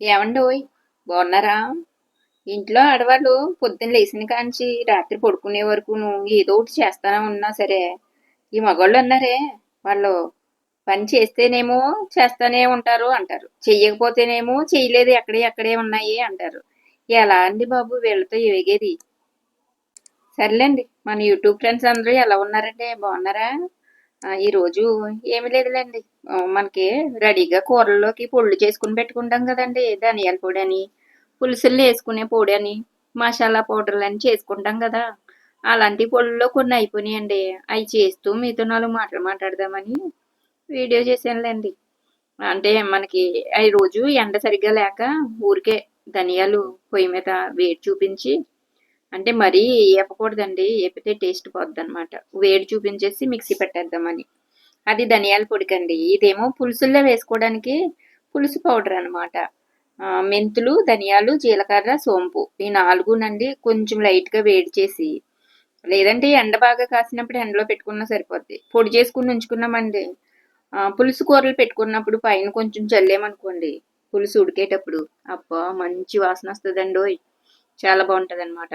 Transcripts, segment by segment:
ఏమండి ఓయ్? బాగున్నారా? ఇంట్లో ఆడవాళ్ళు పొద్దున్న లేచిన కాంచి రాత్రి పడుకునే వరకును ఏదో ఒకటి చేస్తానే ఉన్నా సరే. ఈ మగవాళ్ళు అన్నారే వాళ్ళు పని చేస్తేనేమో చేస్తానే ఉంటారు అంటారు. చెయ్యకపోతేనేమో చేయలేదు ఎక్కడే ఎక్కడే ఉన్నాయి అంటారు. ఎలా అండి బాబు వీళ్ళతో ఎగేది సర్లేండి మన యూట్యూబ్ ఫ్రెండ్స్ అందరూ ఎలా ఉన్నారండి? బాగున్నారా? ఈరోజు ఏమి లేదులేండి. మనకి రెడీగా కూరల్లోకి పొళ్ళు చేసుకుని పెట్టుకుంటాం కదండి. ధనియాల పొడి అని పులుసులు వేసుకునే పొడి అని మసాలా పౌడర్లు అని చేసుకుంటాం కదా. అలాంటి పొడిలో కొన్ని అయిపోయినాయండి. అవి చేస్తూ మీతో నాలుగు మాటలు మాట్లాడదామని వీడియో చేశానులేండి. అంటే మనకి ఈ రోజు ఎండ సరిగ్గా లేక ఊరికే ధనియాలు పొయ్యి మీద వేడి చూపించి అంటే మరీ ఏపకూడదండి ఏపితే టేస్ట్ పోద్ది అనమాట వేడి చూపించేసి మిక్సీ పెట్టేద్దామని. అది ధనియాల పొడికండి. ఇదేమో పులుసుల్లో వేసుకోవడానికి పులుసు పౌడర్ అనమాట మెంతులు ధనియాలు జీలకర్ర సోంపు. ఈ నాలుగునండి కొంచెం లైట్గా వేడి చేసి లేదంటే ఎండ బాగా కాసినప్పుడు ఎండలో పెట్టుకున్నా సరిపోద్ది. పొడి చేసుకుని ఉంచుకున్నామండి. పులుసు కూరలు పెట్టుకున్నప్పుడు పైన కొంచెం చల్లేమనుకోండి పులుసు ఉడికేటప్పుడు అబ్బా మంచి వాసన వస్తుందండి ఓయ్ చాలా బాగుంటుంది అనమాట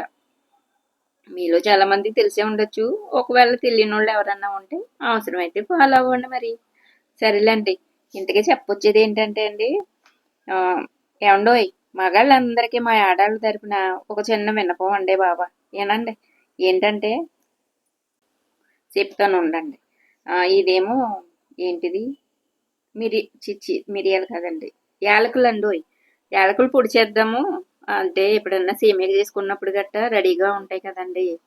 మీలో చాలామందికి తెలిసే ఉండొచ్చు. ఒకవేళ తెలియని వాళ్ళు ఎవరన్నా ఉంటే అవసరమైతే ఫాలో అవ్వండి మరి. సరేలేండి. ఇంతకీ చెప్పొచ్చేది ఏంటంటే అండి ఆ, ఏమండోయ్ మగాళ్ళందరికీ మా ఆడాళ్ళ తరపున ఒక చిన్న విన్నపం అండి బాబా. ఏనండి ఏంటంటే చెప్తాను ఉండండి. ఇదేమో ఏంటిది? మిరి చిచ్చి మిరియాలు కదండి. యాలకులు అండి యాలకులు పొడి చేద్దాము. అంటే ఎప్పుడన్నా సేమియా చేసుకున్నప్పుడు గట్ట రెడీగా ఉంటాయి కదండి.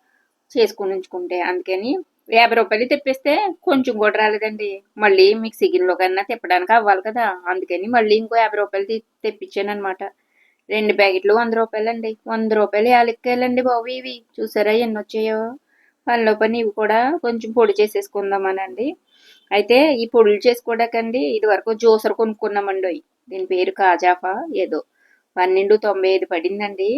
చేసుకుని ఉంచుకుంటే అందుకని యాభై రూపాయలు తెప్పిస్తే కొంచెం కూడా రాలేదండి. మళ్ళీ మీకు సిగిన్లో కన్నా తిప్పడానికి అవ్వాలి కదా. అందుకని మళ్ళీ ఇంకో యాభై రూపాయలు తె- తెప్పించాను అనమాట రెండు ప్యాకెట్లు వంద రూపాయలు అండి వంద రూపాయలు యాలక్కాయలండి బాబు ఇవి. చూసారా ఎన్ని వచ్చాయో? పనిలో పని ఇవి కూడా కొంచెం పొడి చేసేసుకుందామనండి. అయితే ఈ పొడులు చేసుకోవడానికండి ఇది వరకు జ్యూసర్ కొనుక్కున్నామండి. దీని పేరు కాజాఫా ఏదో. పన్నెండు తొంభై ఐదు పడిందండి.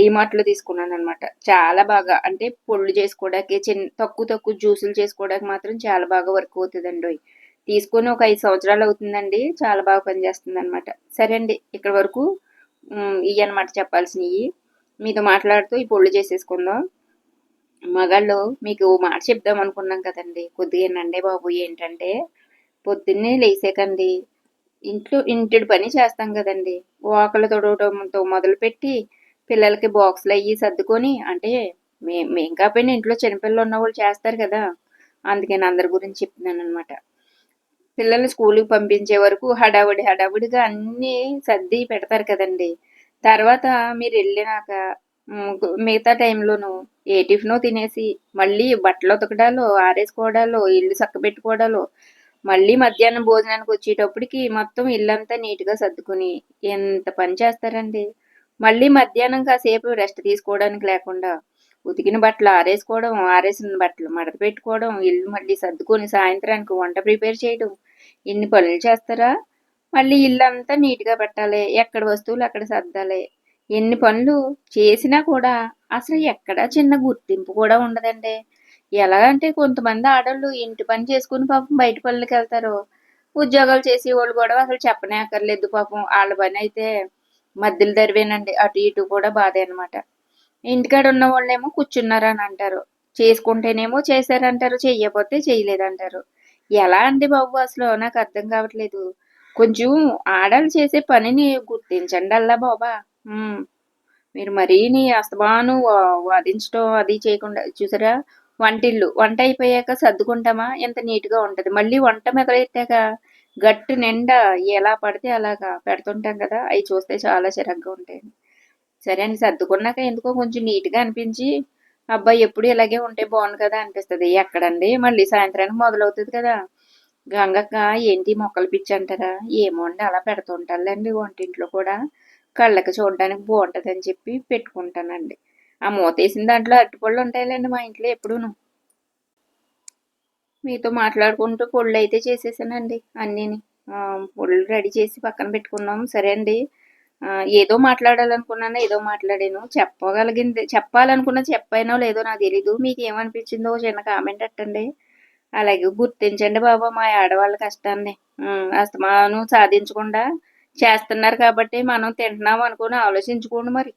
డిమార్ట్లో తీసుకున్నాను అనమాట చాలా బాగా అంటే పొళ్ళు చేసుకోవడానికి చిన్న తక్కువ తక్కువ జ్యూసులు చేసుకోవడానికి మాత్రం చాలా బాగా వర్క్ అవుతుందండి తీసుకొని ఒక ఐదు సంవత్సరాలు అవుతుందండి చాలా బాగా పనిచేస్తుంది అనమాట సరే అండి ఇక్కడ వరకు ఇవి అనమాట చెప్పాల్సినవి. మీతో మాట్లాడుతూ ఈ పొళ్ళు చేసేసుకుందాం. మగాళ్ళు మీకు మాట చెప్దాం అనుకున్నాం కదండి. కొద్దిగా నండే బాబు ఏంటంటే పొద్దున్నే లేసాకండి. ఇంట్లో ఇంటి పని చేస్తాం కదండి. వాకలు తొడవటంతో మొదలుపెట్టి పిల్లలకి బాక్సులు అయ్యి సర్దుకొని అంటే మే మేం కాకపోయినా ఇంట్లో చిన్నపిల్లలు ఉన్న వాళ్ళు చేస్తారు కదా. అందుకని అందరి గురించి చెప్తున్నాను అనమాట పిల్లల్ని స్కూల్కి పంపించే వరకు హడావుడి హడావుడిగా అన్నీ సర్ది పెడతారు కదండి. తర్వాత మీరు వెళ్ళినాక మిగతా టైంలోను ఏ టిఫినో తినేసి మళ్ళీ బట్టలు ఉతకడాలో ఆరేసుకోవడాలో ఇల్లు చక్కబెట్టుకోవడాలో మళ్ళీ మధ్యాహ్నం భోజనానికి వచ్చేటప్పటికి మొత్తం ఇల్లంతా నీట్గా సర్దుకుని ఎంత పని చేస్తారండి? మళ్ళీ మధ్యాహ్నం కాసేపు రెస్ట్ తీసుకోవడానికి లేకుండా ఉతికిన బట్టలు ఆరేసుకోవడం ఆరేసిన బట్టలు మడత పెట్టుకోవడం ఇల్లు మళ్ళీ సర్దుకొని సాయంత్రానికి వంట ప్రిపేర్ చేయడం ఇన్ని పనులు చేస్తారా? మళ్ళీ ఇల్లు అంతా నీట్గా పెట్టాలి ఎక్కడ వస్తువులు అక్కడ సర్దాలి ఎన్ని పనులు చేసినా కూడా అసలు ఎక్కడ చిన్న గుర్తింపు కూడా ఉండదండి. ఎలా అంటే కొంతమంది ఆడవాళ్ళు ఇంటి పని చేసుకుని పాపం బయట పనులకు వెళ్తారు. ఉద్యోగాలు చేసే వాళ్ళు కూడా అసలు చెప్పనే అక్కర్లేదు పాపం. వాళ్ళ పని అయితే మధ్యలో దరివేనండి అటు ఇటు కూడా బాధే అనమాట ఇంటికాడ ఉన్న వాళ్ళేమో కూర్చున్నారు అని అంటారు. చేసుకుంటేనేమో చేశారంటారు. చెయ్యకపోతే చేయలేదంటారు. ఎలా అండి బాబు అసలు? నాకు అర్థం కావట్లేదు. కొంచెం ఆడవాళ్ళు చేసే పనిని గుర్తించండి అల్లా బాబా. మీరు మరీ నీ అస్తమాను వా- వాదించడం అది చేయకుండా చూసారా? వంటిల్లు. వంట అయిపోయాక సర్దుకుంటామా? ఎంత నీట్గా ఉంటుంది. మళ్ళీ వంట మొదలెట్టాక గట్టు నిండా ఎలా పడితే అలాగా పెడుతుంటాం కదా? అవి చూస్తే చాలా చిరాగ్గా ఉంటాయి. సరే అని సర్దుకున్నాక ఎందుకో కొంచెం నీట్గా అనిపించి అబ్బాయి ఎప్పుడు ఇలాగే ఉంటే బాగుండు కదా అనిపిస్తుంది. ఎక్కడండి? మళ్ళీ సాయంత్రానికి మొదలవుతుంది కదా. గంగక్క ఏంటి మొక్కలు పిచ్చి అంటారా? ఏమో అండి అలా పెడుతుంటారులేండి వంటింట్లో కూడా. కళ్ళకి చూడడానికి బాగుంటుంది అని చెప్పి పెట్టుకుంటానండి. ఆ మూతేసిన దాంట్లో అరటిపళ్ళు ఉంటాయిలేండి మా ఇంట్లో ఎప్పుడూను. మీతో మాట్లాడుకుంటూ పొళ్ళు అయితే చేసేసానండి అన్నీని. పొళ్ళు రెడీ చేసి పక్కన పెట్టుకున్నాం. సరే అండి. ఏదో మాట్లాడాలనుకున్నాను ఏదో మాట్లాడాను. చెప్పగలిగింది చెప్పాలనుకున్న చెప్పానో లేదో నాకు తెలీదు. మీకు ఏమనిపించిందో చిన్న కామెంట్ అట్టండి. అలాగే గుర్తించండి బాబా మా ఆడవాళ్ళ కష్టాన్ని. అస్తమానం సాధించకుండా చేస్తున్నారు కాబట్టి మనం తింటున్నాం అనుకుని ఆలోచించుకోండి మరి.